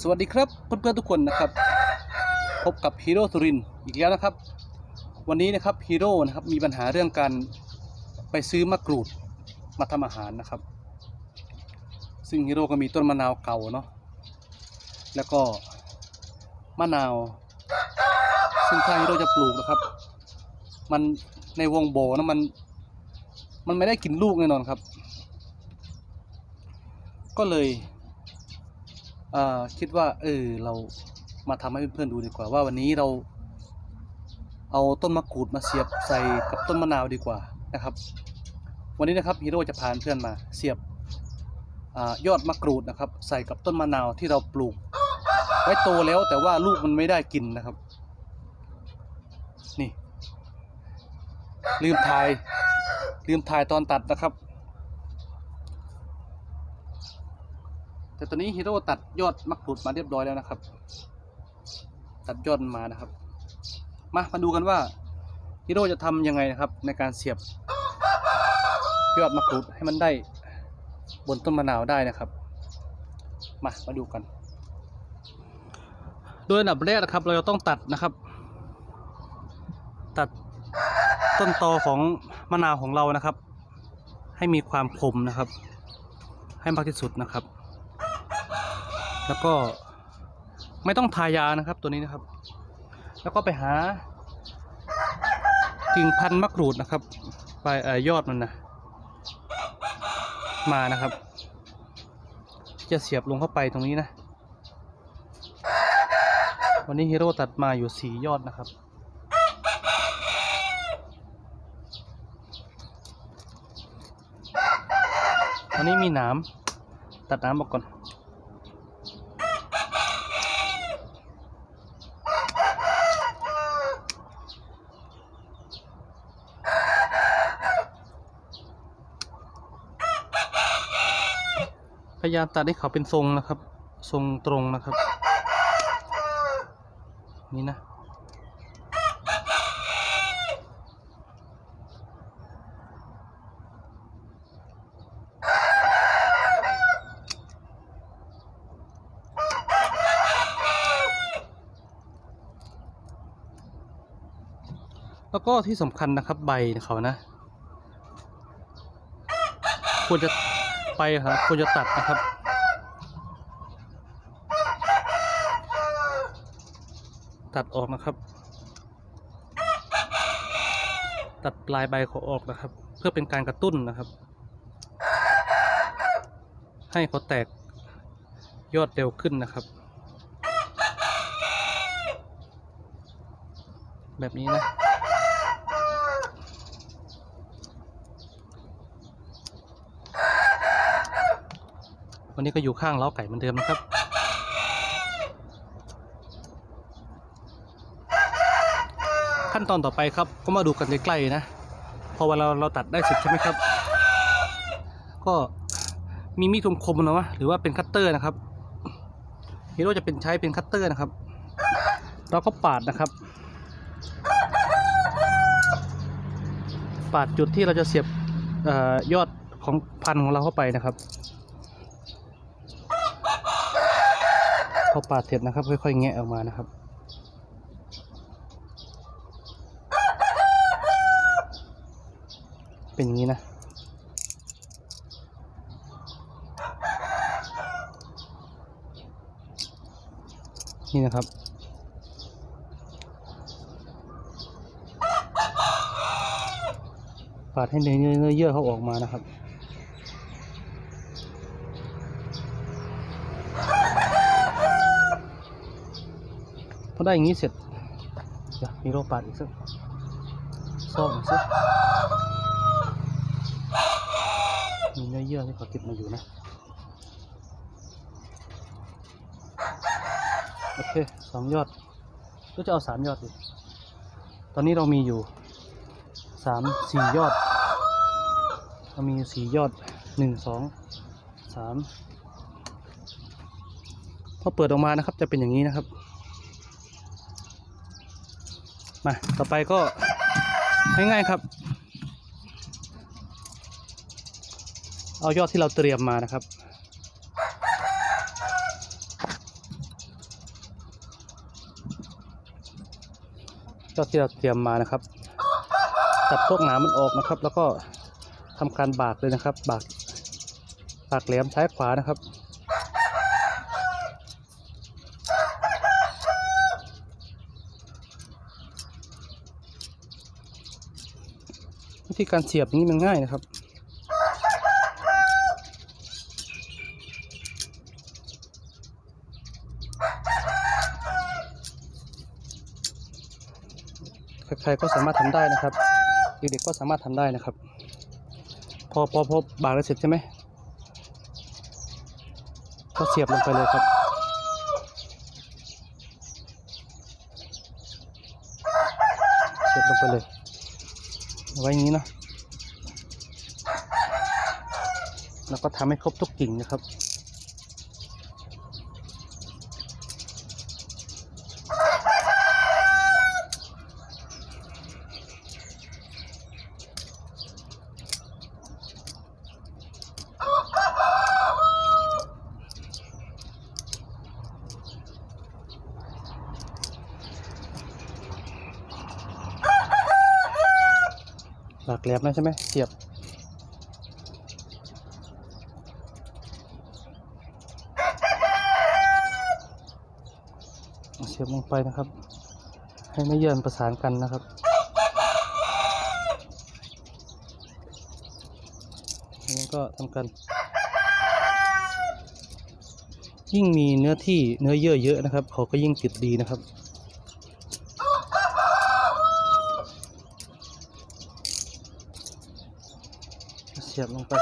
สวัสดีครับเพื่อนๆทุกคนนะครับ พบกับฮีโร่สุรินอีกแล้วนะครับ วันนี้นะครับฮีโร่นะครับมีปัญหาเรื่องการไปซื้อมะกรูดมาทำอาหารนะครับ ซึ่งฮีโร่ก็มีต้นมะนาวเก่าเนาะแล้วก็มะนาว ซึ่งถ้าฮีโร่จะปลูกนะครับ มันในวงโบนะมันมันไม่ได้กินลูกแน่นอนครับ ก็เลย คิดว่า เออ เรามาทำให้เพื่อนๆดูดีกว่า ว่าวันนี้เรา เอาต้นมะกรูดมาเสียบใส่กับต้นมะนาวดีกว่านะครับ วันนี้นะครับฮีโร่จะพาเพื่อนมาเสียบอยอดมะกรูดนะครับ ใส่กับต้นมะนาวที่เราปลูก ไว้โตแล้วแต่ว่าลูกมันไม่ได้กินนะครับ นี่ ลืมถ่าย ลืมถ่ายตอนตัดนะครับ แต่ตอนนี้ฮีโร่ตัดยอดมะกรูดมาเรียบร้อยแล้วนะครับ ตัดยอดมานะครับ มามาดูกันว่าฮีโร่จะทำยังไงนะครับ ในการเสียบยอดมะกรูดให้มันได้บนต้นมะนาวได้นะครับ มา มาดูกัน โดยอันดับแรกนะครับ เราจะต้องตัดนะครับ ตัดต้นตอของมะนาวของเรานะครับ ให้มีความคมนะครับ ให้มากที่สุดนะครับ แล้วก็ไม่ต้องทายานะครับตัวนี้นะครับ แล้วก็ไปหากิ่งพันธุ์มะกรูดนะครับ ไปเอ่ยอดมันนะมานะครับ จะเสียบลงเข้าไปตรงนี้นะ วันนี้ฮีโร่ตัดมาอยู่สี่ยอดนะครับวันนี้มีหนามตัดน้ำออกก่อน พยายามตัดให้เขาเป็นทรงนะครับ ทรงตรงนะครับ นี่นะแล้วก็ที่สำคัญนะครับใบเขานะ ควรจะ ไปครับควรจะตัดนะครับ ตัดออกนะครับ ตัดปลายใบเขาออกนะครับ เพื่อเป็นการกระตุ้นนะครับ ให้เขาแตกยอดเร็วขึ้นนะครับ แบบนี้นะ วันนี้ก็อยู่ข้างเล้าไก่เหมือนเดิมนะครับ ขั้นตอนต่อไปครับก็มาดูกันใกล้ๆนะ พอเวลาเราตัดได้เสร็จใช่ไหมครับ ก็มีมีดคมๆนะวะหรือว่าเป็นคัตเตอร์นะครับฮีโร่จะเป็นใช้เป็นคัตเตอร์นะครับ เราก็ปาดนะครับ ปาดจุดที่เราจะเสียบอยอดของพันธุ์ของเราเข้าไปนะครับ พอปาดเสร็จนะครับ ค่อยๆแงะออกมานะครับ เป็นอย่างนี้นะนี่นะครับ ปาดให้เนื้อเนื้อเยื่อเขาออกมานะครับ พ อได้อย่างนี้เสร็จมีโรปาดอีกสักซ่อมอีกสักมีเนื้อเยื่อที่เขาติดมาอยู่นะ โอเคสองยอด ก็จะเอาสามยอดดิตอนนี้เรามีอยู่สามสี่ยอด เรามีสี่ยอดหนึ่งสองสามพอเปิดออกมานะครับจะเป็นอย่างนี้นะครับ มาต่อไปก็ง่ายๆครับ เอายอดที่เราเตรียมมานะครับ ยอดที่เราเตรียมมานะครับตัดพวกหนามันออกนะครับ แล้วก็ทำการบากเลยนะครับ บากบากแหลมซ้ายขวานะครับ วิธีการเสียบนี้มันง่ายนะครับ ใครๆก็สามารถทำได้นะครับเด็กๆก็สามารถทำได้นะครับ พอพอพอบางแล้วเสร็จใช่ไหมก็เสียบลงไปเลยครับเสียบลงไปเลย ไว้อย่างนี้เนาะแล้วก็ทำให้ครบทุกกิ่งนะครับ หลัก แหลมนะใช่ไหมเสียบเสียบลงไปนะครับ ให้ไม่เยื่อนประสานกันนะครับแล้วก็ทำกัน ยิ่งมีเนื้อที่เนื้อเยื่อเยอะนะครับ เขาก็ยิ่งติดดีนะครับ เสียบลงไป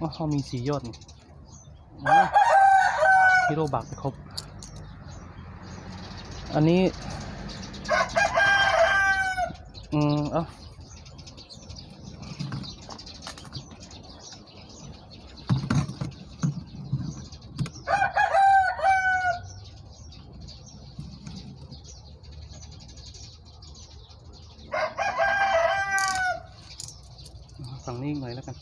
ว่าเขามีสียอดนี่อ๋อฮิโรบักไปครบ อันนี้ อืม เอ้า ฝั่งนี้อีกหน่อยแล้วกัน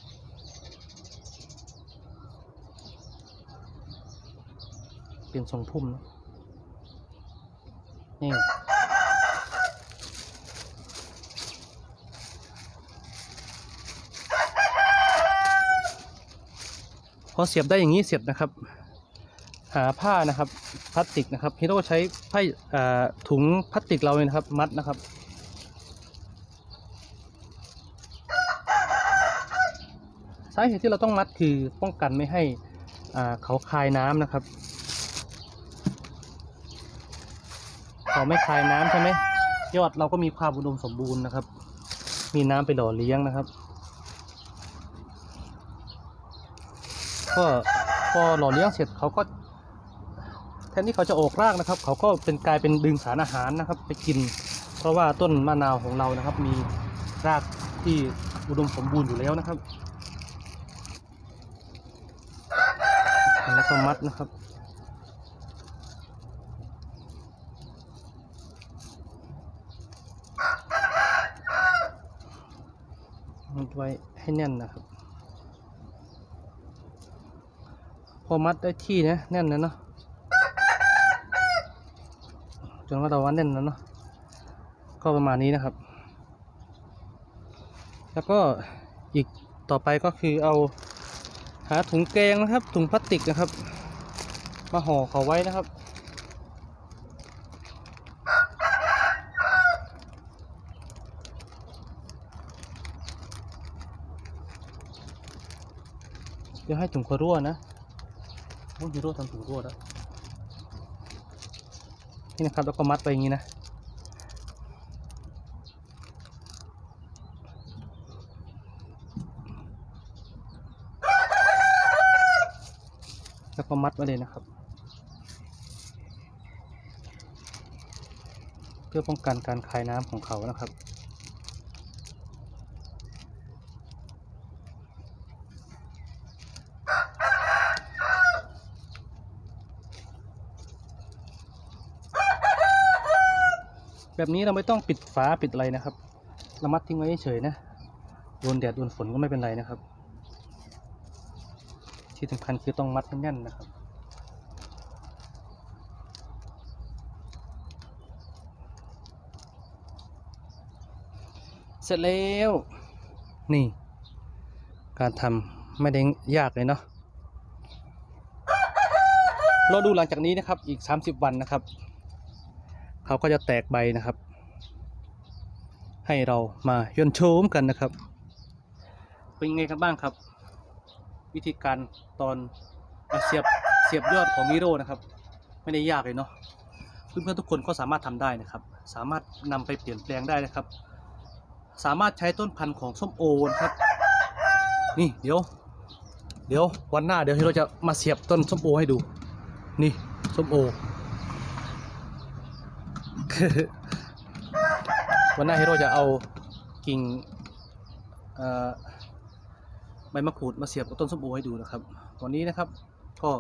เปลี่ยนทรงพุ่มนะนี่พอเสียบได้อย่างนี้เสร็จนะครับ หาผ้านะครับพลาสติกนะครับฮีโร่ใช้ผ้าถุงพลาสติกเราเลยนะครับ มัดนะครับ สาเหตุที่เราต้องมัดคือป้องกันไม่ให้อ่าเขาคายน้ำนะครับ เขาไม่คายน้ำใช่ไหมยอดเราก็มีความอุดมสมบูรณ์นะครับ มีน้ำไปหล่อเลี้ยงนะครับ ก็พอหล่อเลี้ยงเสร็จเขาก็แทนที่เขาจะออกรากนะครับ เขาก็เป็นกลายเป็นดึงสารอาหารนะครับ ไปกิน เพราะว่าต้นมะนาวของเรานะครับ มีรากที่อุดมสมบูรณ์อยู่แล้วนะครับ แล้วก็มัดนะครับ มัดไว้ให้แน่นนะครับ พอมัดได้ที่นะแน่นนะเนาะจนว่าเราว่าแน่นแล้วเนาะก็ประมาณนี้นะครับ แล้วก็อีกต่อไปก็คือเอาาถุงแกงนะครับ ถุงพลาสติกนะครับ มาห่อเขาไว้นะครับ เดี๋ยวให้ถุงเขารั่วนะโอ้ยรั่วทำถุงรั่วแล้วนี่นะครับแล้วก็มัดไปอย่างนี้นะ แล้วก็มัดไว้เลยนะครับ เพื่อป้องกันการคายน้ำของเขานะครับแบบนี้เราไม่ต้องปิดฝาปิดอะไรนะครับรามัดทิ้งไว้เฉยนะ โดนแดดโดนฝนก็ไม่เป็นไรนะครับ ที่สำคัญคือต้องมัดให้แน่นนะครับ เสร็จแล้ว นี่ การทำไม่ได้ยากเลยเนาะเราดูหลังจากนี้นะครับอีก 30 วันนะครับ เขาก็จะแตกใบนะครับ ให้เรามาย่นโชมกันนะครับ เป็นไงกันบ้างครับ วิธีการตอนอะเสียบเสียบยอดของนิโรนะครับ ไม่ได้ยากเลยเนาะเพื่อนๆทุกคนก็สามารถทำได้นะครับ สามารถนำไปเปลี่ยนแปลงได้นะครับ สามารถใช้ต้นพันธุ์ของส้มโอนะครับ นี่เดี๋ยว เดี๋ยววันหน้าเดี๋ยวเราจะมาเสียบต้นส้มโอให้ดู นี่ส้มโอวันหน้าฮีโร่จะเอากิ่งเอ่อ ใบมะกรูดมาเสียบกับต้นส้มโอให้ดูนะครับวันนี้นะครับ ก็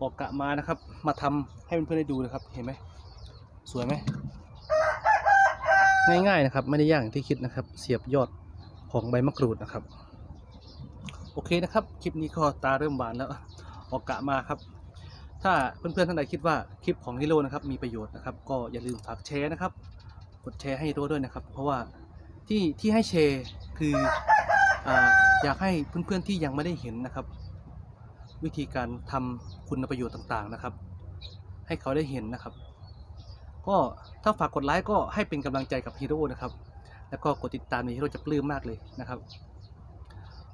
ออกกะมานะครับ มาทำให้เพื่อนๆได้ดูนะครับ เห็นไหมสวยไหมง่ายๆนะครับ ไม่ได้ยากอย่างที่คิดนะครับ เสียบยอดของใบมะกรูดนะครับ โอเคนะครับ คลิปนี้ก็ตาเริ่มหวานแล้ว ออกกะมาครับ ถ้าเพื่อนๆท่านใดคิดว่าคลิปของฮีโร่นะครับมีประโยชน์นะครับ ก็อย่าลืมฝากแชร์นะครับ กดแชร์ให้ฮีโร่ด้วยนะครับ เพราะว่าที่ที่ให้แชร์คือ อยากให้เพื่อนๆที่ยังไม่ได้เห็นนะครับ วิธีการทำคุณประโยชน์ต่างๆนะครับ ให้เขาได้เห็นนะครับ ก็ถ้าฝากกดไลค์ก็ให้เป็นกำลังใจกับฮีโร่นะครับ แล้วก็กดติดตามในฮีโร่จะปลื้มมากเลยนะครับ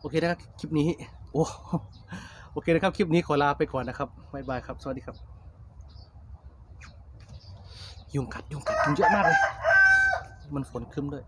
โอเคนะครับคลิปนี้โอ้โอเคนะครับคลิปนี้ขอลาไปก่อนนะครับบ๊ายบายครับ สวัสดีครับ ยุงกัดยุงกัดยุงเยอะมากเลย มันฝนครึ้มด้วย